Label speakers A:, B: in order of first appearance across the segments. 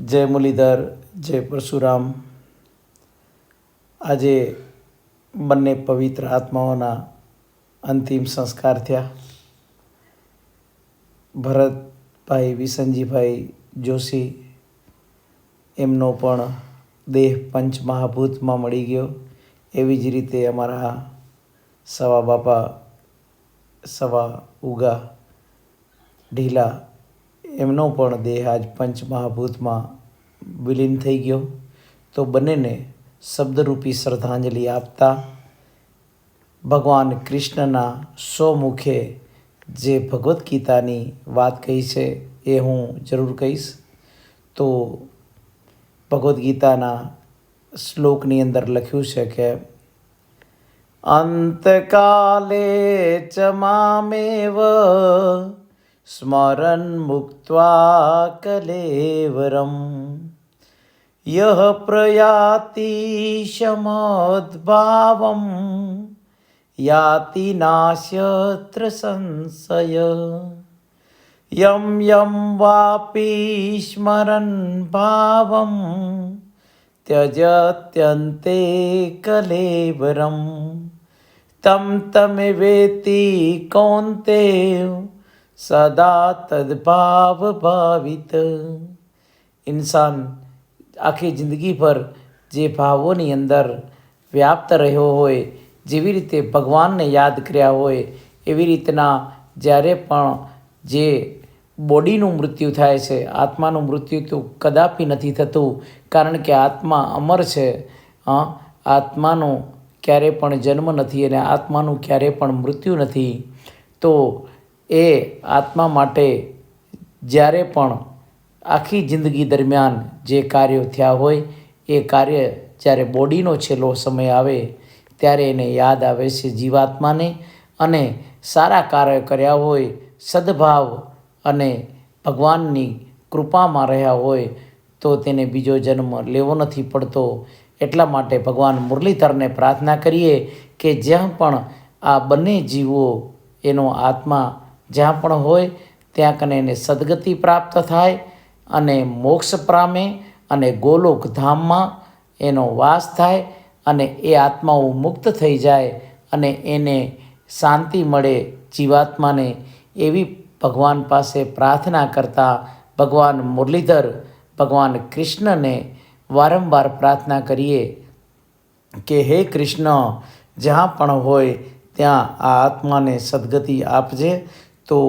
A: જય મુરલીધર, જય પરશુરામ. આજે બંને પવિત્ર આત્માઓના અંતિમ સંસ્કાર થયા. ભરતભાઈ વિસનજીભાઈ જોશી, એમનો પણ દેહ પંચ મહાભૂતમાં મળી ગયો. એવી જ રીતે અમારા સવા બાપા, સવા ઉગા, ઢીલા એમનો પણ દેહ આજ પંચમહાભૂતમાં વિલીન થઈ ગયો. તો બંનેને શબ્દરૂપી શ્રદ્ધાંજલિ આપતા ભગવાન કૃષ્ણના સો મુખે જે ભગવદ્ ગીતાની વાત કહી છે એ હું જરૂર કહીશ. તો ભગવદ્ ગીતાના શ્લોકની અંદર લખ્યું છે કે, અંતકાલે ચમામેવ મામેવ સ્મરન મુક્ત્વા કલેવરમ યહ પ્રયાતિ સમદ્ભાવમ યાતિ નાશ્યત્ર સંશય યમ યમ વાપી સ્મરન ભાવમ કલેવરમ તમ તમે વેતિ કૌંતેય સદા તદભાવ ભાવિત ઇન્સાન આખી જિંદગી પર જે ભાવોની અંદર વ્યાપ્ત રહ્યો હોય જેવી રીતે ભગવાનને યાદ કર્યા હોય એવી રીતના જ્યારે પણ જે બોડીનું મૃત્યુ થાય છે આત્માનું મૃત્યુ તો કદાપી નથી થતું કારણ કે આત્મા અમર છે આત્માનો ક્યારે પણ જન્મ નથી અને આત્માનું ક્યારે પણ મૃત્યુ નથી તો એ આત્મા માટે જ્યારે પણ આખી જિંદગી દરમિયાન જે કાર્યો થયા હોય, એ કાર્ય જ્યારે બોડીનો છેલ્લો સમય આવે, ત્યારે એને યાદ આવે છે જીવાત્માને અને સારા કાર્ય કર્યા હોય, સદભાવ અને ભગવાનની કૃપામાં રહ્યા હોય, તો તેને બીજો જન્મ લેવો નથી પડતો. એટલા માટે ભગવાન મુરલીધરને પ્રાર્થના કરીએ કે જ્યાં પણ આ બંને જીવો એનો આત્મા જ્યાં પણ હોય, ત્યાં કને એને સદગતિ પ્રાપ્ત થાય અને મોક્ષ પામે અને ગોલોક ધામમાં એનો વાસ થાય અને એ આત્માઓ મુક્ત થઈ જાય અને એને શાંતિ મળે જીવાત્માને એવી ભગવાન પાસે પ્રાર્થના કરતા ભગવાન મુરલીધર, ભગવાન કૃષ્ણને વારંવાર પ્રાર્થના કરીએ કે હે કૃષ્ણ, જ્યાં પણ હોય ત્યાં આ આત્માને સદગતિ આપજે તો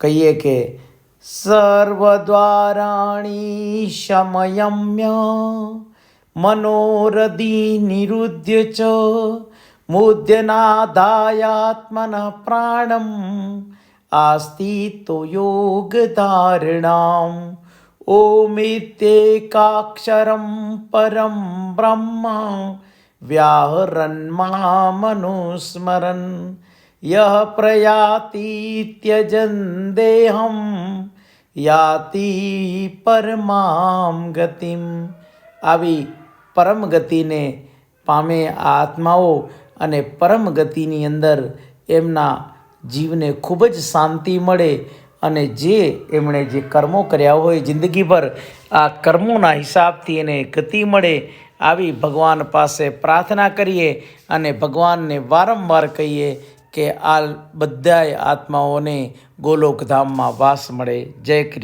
A: કહીએ કે સર્વદ્વારાણી શમયમ્ય મનોરદી નિરુદ્ય ચ મુદ્યનાદાયાત્મન પ્રાણમ આસ્તિતો યોગધારણામ ઓમિતેકાક્ષરમ પરમ બ્રહ્મ વ્યાહરન્મામનુસ્મરन् યહ પ્રયાતીત્યજન દેહમ યાતિ પરમામ ગતિમ આવી પરમ ગતિને પામે આ આત્માઓ અને પરમ ગતિની અંદર એમના જીવને ખૂબ જ શાંતિ મળે અને જે એમણે જે કર્મો કર્યા હોય જિંદગીભર, આ કર્મોના હિસાબથી એને ગતિ મળે. આવી ભગવાન પાસે પ્રાર્થના કરીએ અને ભગવાનને વારંવાર કહીએ કે આ બધાય આત્માઓને ગોલોકધામમાં વાસ મળે. જય કૃષ્ણ.